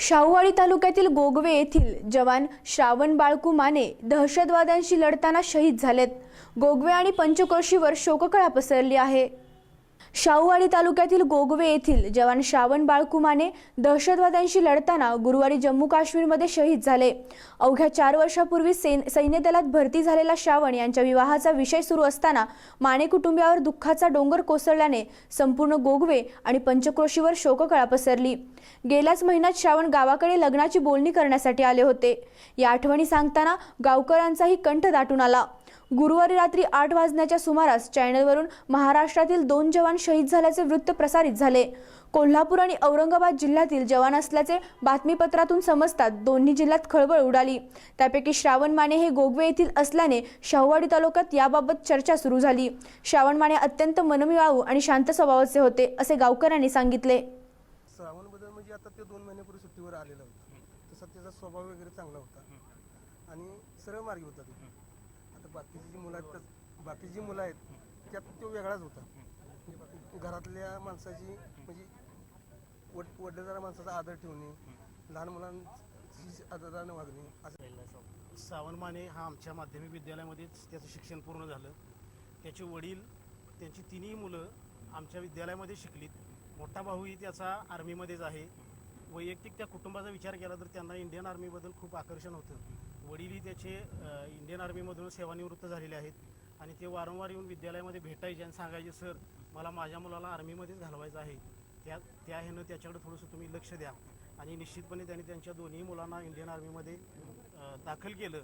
शाहूवाडी तालुक्यातील गोगवे येथील जवान श्रावण बाळकू माने दहशतवाद्यांशी लढताना शहीद झालेत. गोगवे आणि पंचक्रोशीवर शोककळा पसरली आहे. शाहूवाडी तालुक्यातील गोगवे येथील जवान श्रावण बाळकुमाने दहशतवाद्यांशी लढताना गुरुवारी जम्मू काश्मीरमध्ये शहीद झाले. अवघ्या चार वर्षापूर्वी सैन सैन्य दलात भरती झालेला श्रावण यांच्या विवाहाचा विषय सुरू असताना माने कुटुंबियावर दुःखाचा डोंगर कोसळल्याने संपूर्ण गोगवे आणि पंचक्रोशीवर शोककळा पसरली. गेल्याच महिन्यात श्रावण गावाकडे लग्नाची बोलणी करण्यासाठी आले होते. या आठवणी सांगताना गावकऱ्यांचाही कंठ दाटून आला. गुरुवारी रात्री आठ वाजण्याच्या सुमारास चॅनलवरून महाराष्ट्रातील दोन जवान जवान शहीद झाल्याचे वृत्त प्रसारित झाले. कोल्हापूर आणि औरंगाबाद जिल्ह्यातील जवान असल्याचे बातमीपत्रातून समजतात दोन्ही जिल्ह्यात खळबळ उडाली. त्यापैकी श्रावण माने हे गोगवे येथील असल्याने शाहूवाडी तालुक्यात याबाबत चर्चा सुरू झाली. श्रावण माने अत्यंत मनमिळावू आणि शांत स्वभावाचे होते असे गावकऱ्यांनी सांगितले. श्रावण बदल म्हणजे आता ते दोन महिन्यापूर्वी सुट्टीवर आलेला होता. तसा त्याचा स्वभाव वगैरे चांगला होता. आणि सरळ मार्गी होता तो. आता बाकीची जी मुलं आहेत बाकीची जी मुलं आहेत त्यात तो वेगळाच होता. घरातल्या माणसाची म्हणजे वड वडीलधाऱ्या माणसाचा आदर ठेवणे लहान मुलांची आदराने वागणे असं. सावंत माने हा आमच्या माध्यमिक विद्यालयामध्येच त्याचं शिक्षण पूर्ण झालं. त्याचे वडील त्यांची तिन्ही मुलं आमच्या विद्यालयामध्ये शिकलीत. मोठा भाऊही त्याचा आर्मीमध्येच आहे. वैयक्तिक त्या कुटुंबाचा विचार केला तर त्यांना इंडियन आर्मीबद्दल खूप आकर्षण होतं. वडीलही त्याचे इंडियन आर्मीमधून सेवानिवृत्त झालेले आहेत. आणि ते वारंवार येऊन विद्यालयामध्ये भेटायचे आणि सांगायचे सर मला माझ्या मुलाला आर्मीमध्येच घालवायचं आहे. त्या त्या ह्यानं त्याच्याकडे थोडंसं तुम्ही लक्ष द्या. आणि निश्चितपणे त्यांनी त्यांच्या दोन्ही मुलांना इंडियन आर्मीमध्ये दाखल केलं.